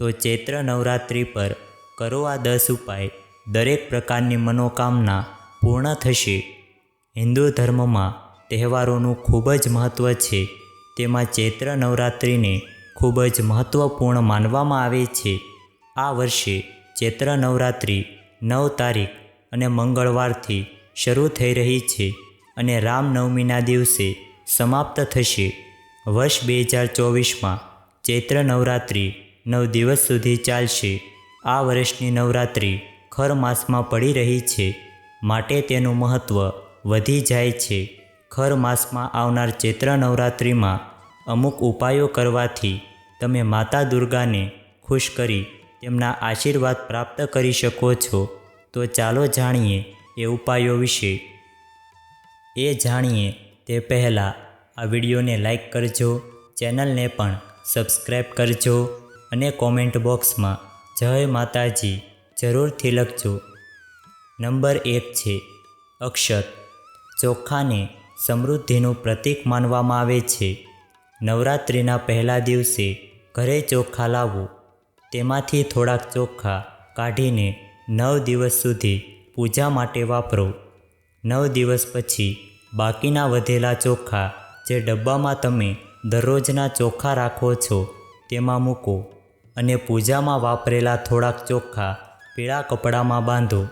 તો ચૈત્ર નવરાત્રિ પર કરો દસ ઉપાય દરેક પ્રકારની મનોકામના પૂર્ણ થશે. હિન્દુ ધર્મમાં તહેવારોનું ખૂબ જ મહત્ત્વ છે. તેમાં ચૈત્ર નવરાત્રિને ખૂબ જ મહત્ત્વપૂર્ણ માનવામાં આવે છે. આ વર્ષે ચૈત્ર નવરાત્રિ નવ તારીખ અને મંગળવારથી શરૂ થઈ રહી છે અને રામનવમીના દિવસે સમાપ્ત થશે. વર્ષ બે હજાર ચોવીસમાં ચૈત્ર નવરાત્રિ નવ દિવસ સુધી ચાલશે. આ વર્ષની નવરાત્રિ ખર માસમાં પડી રહી છે. માટે તેનું મહત્ત્વ વધી જાય છે. ખર માસમાં આવનાર ચૈત્ર નવરાત્રિમાં અમુક ઉપાયો કરવાથી તમે માતા દુર્ગાને ખુશ કરી તેમના આશીર્વાદ પ્રાપ્ત કરી શકો છો. તો ચાલો જાણીએ એ ઉપાયો વિશે. એ જાણીએ તે પહેલાં આ વિડીયોને લાઈક કરજો, ચેનલને પણ સબસ્ક્રાઈબ કરજો. અને કોમેન્ટ બોક્સમાં જય માતાજી જરૂરથી લખજો. નંબર એક છે, અક્ષત. ચોખાને સમૃદ્ધિનું પ્રતીક માનવામાં આવે છે. નવરાત્રિના પહેલા દિવસે ઘરે ચોખા લાવો. તેમાંથી થોડાક ચોખા કાઢીને નવ દિવસ સુધી પૂજા માટે વાપરો. નવ દિવસ પછી બાકીના વધેલા ચોખા જે ડબ્બામાં તમે દરરોજના ચોખા રાખો છો, તેમાં મૂકો. અને પૂજામાં વાપરેલા થોડાક ચોખ્ખા પીળા કપડામાં બાંધો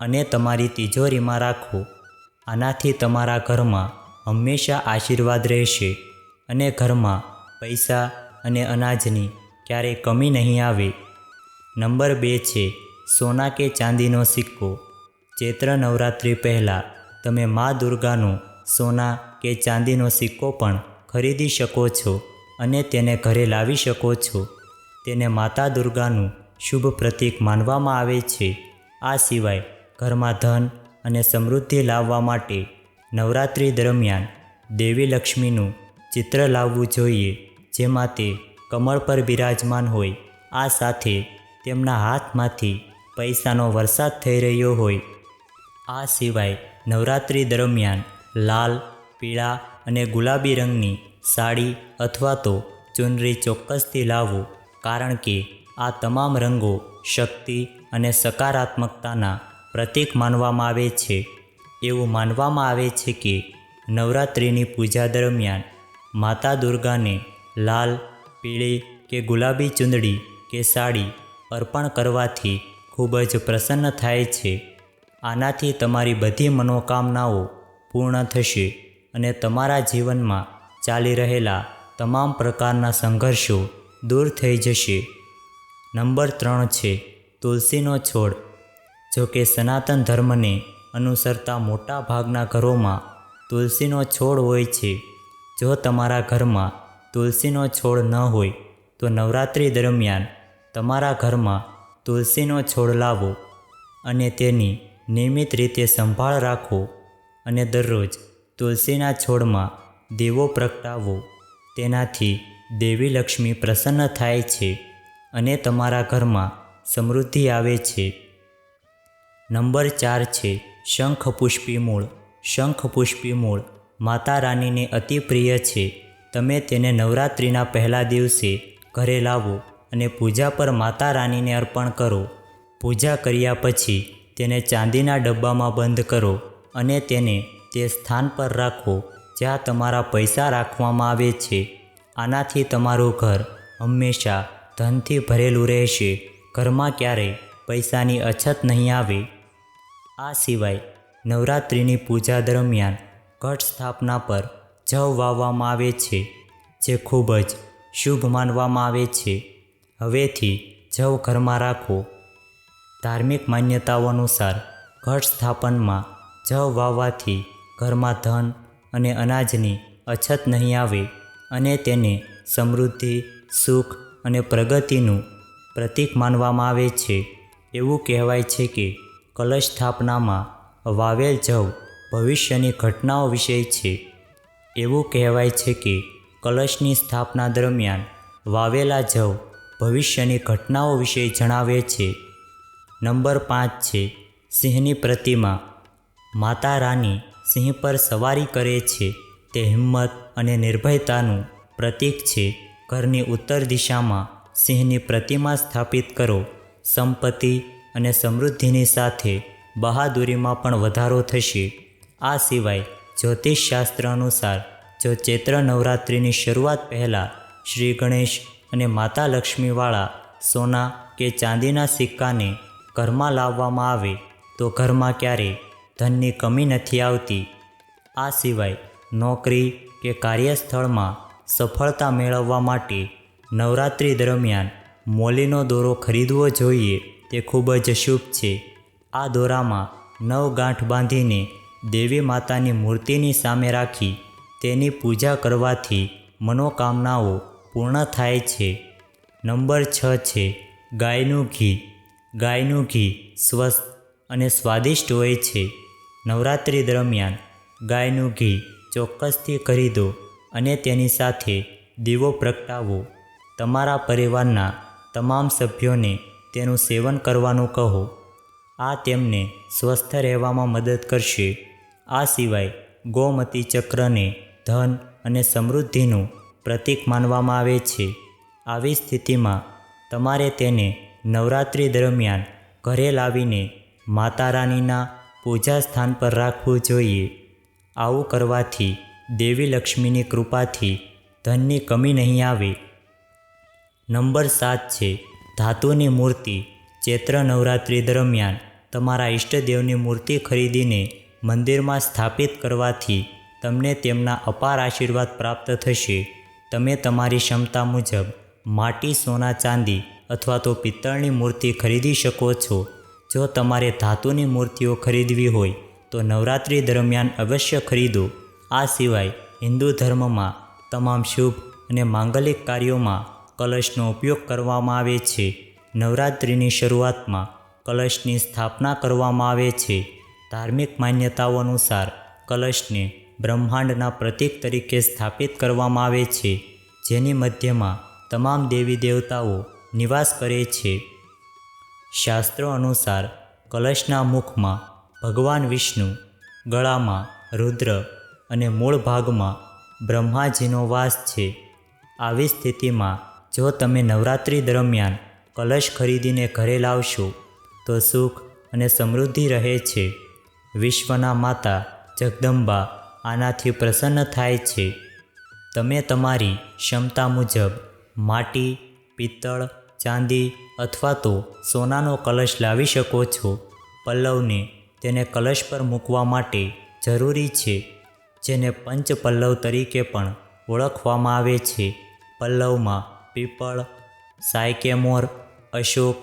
અને તમારી તિજોરીમાં રાખો. આનાથી તમારા ઘરમાં હંમેશા આશીર્વાદ રહેશે અને ઘરમાં પૈસા અને અનાજની ક્યારેય કમી નહીં આવે. નંબર બે છે, સોના કે ચાંદીનો સિક્કો. ચૈત્ર નવરાત્રિ પહેલાં તમે મા દુર્ગાનો સોના કે ચાંદીનો સિક્કો પણ ખરીદી શકો છો અને તેને ઘરે લાવી શકો છો. તેને માતા દુર્ગાનું શુભ પ્રતીક માનવામાં આવે છે. આ સિવાય ઘરમાં ધન અને સમૃદ્ધિ લાવવા માટે નવરાત્રિ દરમિયાન દેવી લક્ષ્મીનું ચિત્ર લાવવું જોઈએ, જેમાં તે કમળ પર બિરાજમાન હોય. આ સાથે તેમના હાથમાંથી પૈસાનો વરસાદ થઈ રહ્યો હોય. આ સિવાય નવરાત્રિ દરમિયાન લાલ, પીળા અને ગુલાબી રંગની સાડી અથવા તો ચુનરી ચોક્કસથી લાવો. કારણ કે આ તમામ રંગો શક્તિ અને સકારાત્મકતાના પ્રતીક માનવામાં આવે છે. એવું માનવામાં આવે છે કે નવરાત્રિની પૂજા દરમિયાન માતા દુર્ગાને લાલ, પીળી કે ગુલાબી ચુંદડી કે સાડી અર્પણ કરવાથી ખૂબ જ પ્રસન્ન થાય છે. આનાથી તમારી બધી મનોકામનાઓ પૂર્ણ થશે અને તમારા જીવનમાં ચાલી રહેલા તમામ પ્રકારના સંઘર્ષો દૂર થઈ જશે. નંબર ત્રણ છે, તુલસીનો છોડ. જો કે સનાતન ધર્મને અનુસરતા મોટા ભાગના ઘરોમાં તુલસીનો છોડ હોય છે. જો તમારા ઘરમાં તુલસીનો છોડ ન હોય, તો નવરાત્રિ દરમિયાન તમારા ઘરમાં તુલસીનો છોડ લાવો અને તેની નિયમિત રીતે સંભાળ રાખો અને દરરોજ તુલસીના છોડમાં દીવો પ્રગટાવો. તેનાથી દેવી લક્ષ્મી પ્રસન્ન થાય છે અને તમારા ઘરમાં સમૃદ્ધિ આવે છે. નંબર ચાર છે, શંખ પુષ્પી મૂળ. શંખ પુષ્પી મૂળ માતા રાનીને અતિ પ્રિય છે. તમે તેને નવરાત્રિના પહેલા દિવસે ઘરે લાવો અને પૂજા પર માતા રાનીને અર્પણ કરો. પૂજા કર્યા પછી તેને ચાંદીના ડબ્બામાં બંધ કરો અને તેને તે સ્થાન પર રાખો જ્યાં તમારા પૈસા રાખવામાં આવે છે. આનાથી તમારું ઘર હંમેશા ધનથી ભરેલું રહેશે. ઘરમાં ક્યારેય પૈસાની અછત નહીં આવે. આ સિવાય નવરાત્રિની પૂજા દરમિયાન ઘટ સ્થાપના પર જવ વાવવામાં આવે છે, જે ખૂબ જ શુભ માનવામાં આવે છે. હવેથી જવ ઘરમાં રાખો. ધાર્મિક માન્યતાઓ અનુસાર ઘટ સ્થાપનમાં જવ વાવવાથી ઘરમાં ધન અને અનાજની અછત નહીં આવે. અને તેને સમૃદ્ધિ, સુખ અને પ્રગતિનું પ્રતીક માનવામાં આવે છે. એવું કહેવાય છે કે કલશ સ્થાપનામાં વાવેલ જવ ભવિષ્યની ઘટનાઓ વિશે છે. એવું કહેવાય છે કે કલશની સ્થાપના દરમિયાન વાવેલા જવ ભવિષ્યની ઘટનાઓ વિશે જણાવે છે. નંબર પાંચ છે, સિંહની પ્રતિમા. માતા રાની સિંહ પર સવારી કરે છે. તે હિંમત અને નિર્ભયતાનું પ્રતીક છે. ઘરની ઉત્તર દિશામાં સિંહની પ્રતિમા સ્થાપિત કરો. સંપત્તિ અને સમૃદ્ધિની સાથે બહાદુરીમાં પણ વધારો થશે. આ સિવાય જ્યોતિષશાસ્ત્ર અનુસાર જો ચૈત્ર નવરાત્રિની શરૂઆત પહેલાં શ્રી ગણેશ અને માતા લક્ષ્મીવાળા સોના કે ચાંદીના સિક્કાને ઘરમાં લાવવામાં આવે તો ઘરમાં ક્યારેય ધનની કમી નથી આવતી. આ સિવાય નોકરી કે કાર્યસ્થળમાં સફળતા મેળવવા માટે નવરાત્રિ દરમિયાન મોલીનો દોરો ખરીદવો જોઈએ તે ખૂબ જ શુભ છે. આ દોરામાં નવ ગાંઠ બાંધીને દેવી માતાની મૂર્તિની સામે રાખી તેની પૂજા કરવાથી મનોકામનાઓ પૂર્ણ થાય છે. નંબર છ છે ગાયનું ઘી. ગાયનું ઘી સ્વસ્થ અને સ્વાદિષ્ટ હોય છે. નવરાત્રિ દરમિયાન ગાયનું ઘી ચોક્કસથી ખરીદો અને તેની સાથે દીવો પ્રગટાવો. તમારા પરિવારના તમામ સભ્યોને તેનું સેવન કરવાનું કહો. આ તેમને સ્વસ્થ રહેવામાં મદદ કરશે. આ સિવાય ગોમતી ચક્રને ધન અને સમૃદ્ધિનું પ્રતીક માનવામાં આવે છે. આવી સ્થિતિમાં તમારે તેને નવરાત્રિ દરમિયાન ઘરે લાવીને માતા રાણીના પૂજા સ્થાન પર રાખવું જોઈએ. આવું કરવાથી દેવી લક્ષ્મીની કૃપાથી ધનની કમી નહીં આવે. નંબર સાત છે, ધાતુની મૂર્તિ ચૈત્ર નવરાત્રિ દરમિયાન તમારા ઈષ્ટદેવની મૂર્તિ ખરીદીને મંદિરમાં સ્થાપિત કરવાથી તમને તેમના અપાર આશીર્વાદ પ્રાપ્ત થશે. તમે તમારી ક્ષમતા મુજબ માટી, સોના, ચાંદી અથવા તો પિત્તળની મૂર્તિ ખરીદી શકો છો. જો તમારે ધાતુની મૂર્તિઓ ખરીદવી હોય તો નવરાત્રિ દરમિયાન અવશ્ય ખરીદો. આ સિવાય હિન્દુ ધર્મમાં તમામ શુભ અને માંગલિક કાર્યોમાં કલશનો ઉપયોગ કરવામાં આવે છે. નવરાત્રિની શરૂઆતમાં કલશની સ્થાપના કરવામાં આવે છે. ધાર્મિક માન્યતાઓ અનુસાર કલશને બ્રહ્માંડના પ્રતીક તરીકે સ્થાપિત કરવામાં આવે છે, જેની મધ્યમાં તમામ દેવી દેવતાઓ નિવાસ કરે છે. શાસ્ત્રો અનુસાર કલશના મુખમાં ભગવાન વિષ્ણુ, ગળામાં રુદ્ર અને મૂળ ભાગમાં બ્રહ્માજીનો વાસ છે. આવી સ્થિતિમાં જો તમે નવરાત્રિ દરમિયાન કલશ ખરીદીને ઘરે લાવશો, તો સુખ અને સમૃદ્ધિ રહે છે. વિશ્વના માતા જગદંબા આનાથી પ્રસન્ન થાય છે. તમે તમારી ક્ષમતા મુજબ માટી, પિત્તળ, ચાંદી અથવા તો સોનાનો કલશ લાવી શકો છો. પલ્લવને તેને કલશ પર મૂકવા માટે જરૂરી છે, જેને પંચ પલ્લવ તરીકે પણ ઓળખવામાં આવે છે. પલ્લવમાં પીપળ, સાયકેમોર, અશોક,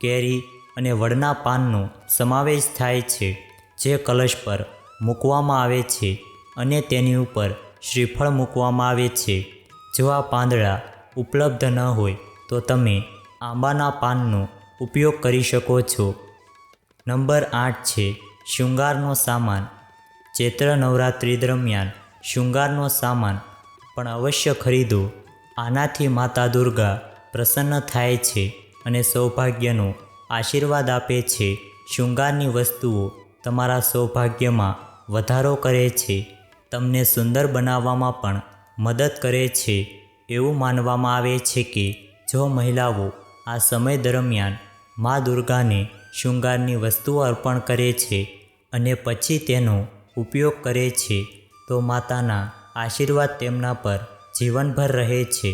કેરી અને વડના પાનનો સમાવેશ થાય છે, જે કલશ પર મૂકવામાં આવે છે અને તેની ઉપર શ્રીફળ મૂકવામાં આવે છે. જો આ પાંદડા ઉપલબ્ધ ન હોય, તો તમે આંબાના પાનનો ઉપયોગ કરી શકો છો. નંબર આઠ છે શૃંગારનો સામાન. ચૈત્ર નવરાત્રિ દરમિયાન શૃંગારનો સામાન પણ અવશ્ય ખરીદો. આનાથી માતા દુર્ગા પ્રસન્ન થાય છે અને સૌભાગ્યનો આશીર્વાદ આપે છે. શૃંગારની વસ્તુઓ તમારા સૌભાગ્યમાં વધારો કરે છે. તમને સુંદર બનાવવામાં પણ મદદ કરે છે. એવું માનવામાં આવે છે કે જો મહિલાઓ આ સમય દરમિયાન મા દુર્ગાને શૃંગારની વસ્તુઓ અર્પણ કરે છે અને પછી તેનો ઉપયોગ કરે છે, તો માતાના આશીર્વાદ તેમના પર જીવનભર રહે છે.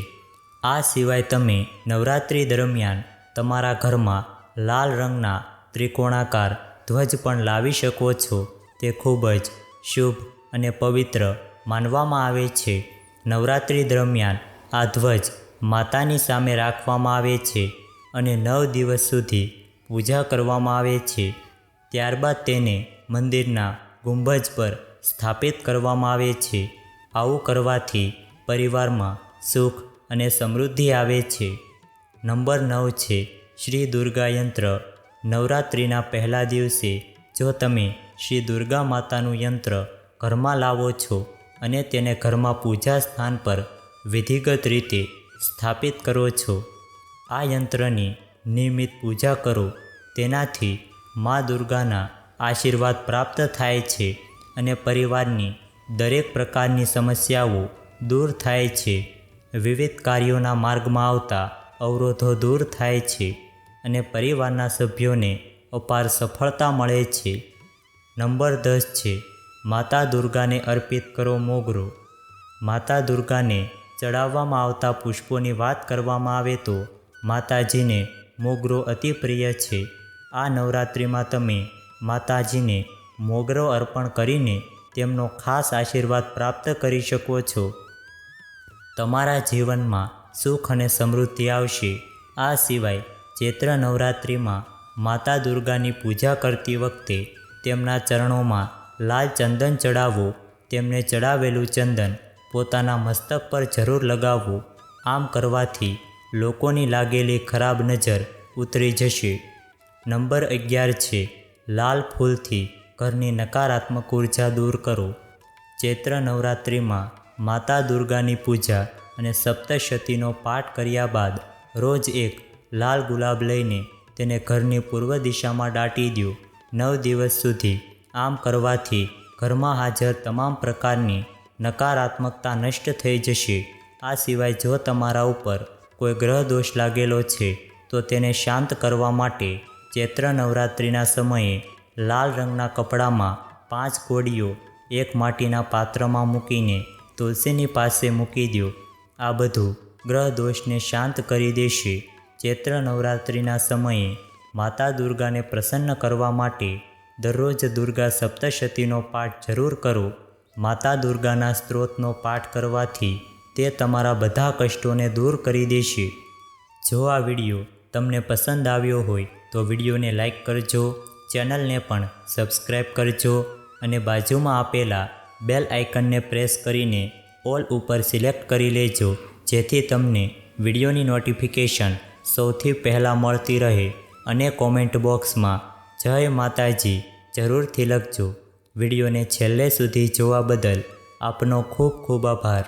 આ સિવાય તમે નવરાત્રિ દરમિયાન તમારા ઘરમાં લાલ રંગના ત્રિકોણાકાર ધ્વજ પણ લાવી શકો છો. તે ખૂબ જ શુભ અને પવિત્ર માનવામાં આવે છે. નવરાત્રિ દરમિયાન આ ધ્વજ માતાની સામે રાખવામાં આવે છે અને નવ દિવસ સુધી પૂજા કરવામાં આવે છે, ત્યારબાદ તેને મંદિરના ગુંબજ પર સ્થાપિત કરવામાં આવે છે. આવું કરવાથી પરિવારમાં સુખ અને સમૃદ્ધિ આવે છે. નંબર નવ છે, શ્રી દુર્ગા યંત્ર. નવરાત્રિના પહેલા દિવસે જો તમે શ્રી દુર્ગા માતાનું યંત્ર ઘરમાં લાવો છો અને તેને ઘરમાં પૂજા સ્થાન પર વિધિગત રીતે સ્થાપિત કરો છો, આ યંત્રની નિયમિત પૂજા કરો. તેનાથી મા દુર્ગાના આશીર્વાદ પ્રાપ્ત થાય છે અને પરિવારની દરેક પ્રકારની સમસ્યાઓ દૂર થાય છે. વિવિધ કાર્યોના માર્ગમાં આવતા અવરોધો દૂર થાય છે અને પરિવારના સભ્યોને અપાર સફળતા મળે છે. નંબર દસ છે, માતા દુર્ગાને અર્પિત કરો મોગરો. માતા દુર્ગાને ચડાવવામાં આવતા પુષ્પોની વાત કરવામાં આવે તો માતાજીને મોગરો અતિ પ્રિય છે. આ નવરાત્રિમાં તમે માતાજીને મોગરો અર્પણ કરીને તેમનો ખાસ આશીર્વાદ પ્રાપ્ત કરી શકો છો. તમારા જીવનમાં સુખ અને સમૃદ્ધિ આવશે. આ સિવાય ચૈત્ર નવરાત્રિમાં માતા દુર્ગાની પૂજા કરતી વખતે તેમના ચરણોમાં લાલ ચંદન ચડાવવું તેમને ચડાવેલું ચંદન પોતાના મસ્તક પર જરૂર લગાવવું આમ કરવાથી લોકોની લાગેલી ખરાબ નજર ઉતરી જશે. નંબર અગિયાર છે, લાલ ફૂલથી ઘરની નકારાત્મક ઊર્જા દૂર કરો. ચૈત્ર નવરાત્રિમાં માતા દુર્ગાની પૂજા અને સપ્તશતીનો પાઠ કર્યા બાદ રોજ એક લાલ ગુલાબ લઈને તેને ઘરની પૂર્વ દિશામાં દાટી દો. નવ દિવસ સુધી આમ કરવાથી ઘરમાં હાજર તમામ પ્રકારની નકારાત્મકતા નષ્ટ થઈ જશે. આ સિવાય જો તમારા ઉપર કોઈ ગ્રહ દોષ લાગેલો છે, તો તેને શાંત કરવા માટે ચૈત્ર નવરાત્રિના સમયે લાલ રંગના કપડામાં પાંચ કોડીઓ એક માટીના પાત્રમાં મૂકીને તુલસીની પાસે મૂકી દો. આ બધું ગ્રહ દોષને શાંત કરી દેશે. ચૈત્ર નવરાત્રિના સમયે માતા દુર્ગાને પ્રસન્ન કરવા માટે દરરોજ દુર્ગા સપ્તશતીનો પાઠ જરૂર કરો. માતા દુર્ગાના સ્ત્રોતનો પાઠ કરવાથી તે તમારા બધા કષ્ટોને દૂર કરી દેશે. જો આ વીડિયો તમને પસંદ આવ્યો હોય, તો વિડીયોને લાઇક કરજો, ચેનલને પણ સબસ્ક્રાઈબ કરજો અને બાજુમાં આપેલા બેલ આઇકનને પ્રેસ કરીને ઓલ ઉપર સિલેક્ટ કરી લેજો, જેથી તમને વિડીયોની નોટિફિકેશન સૌથી પહેલાં મળતી રહે અને કોમેન્ટ બોક્સમાં જય માતાજી જરૂરથી લખજો. વિડીયોને છેલ્લે સુધી જોવા બદલ આપનો ખૂબ ખૂબ આભાર.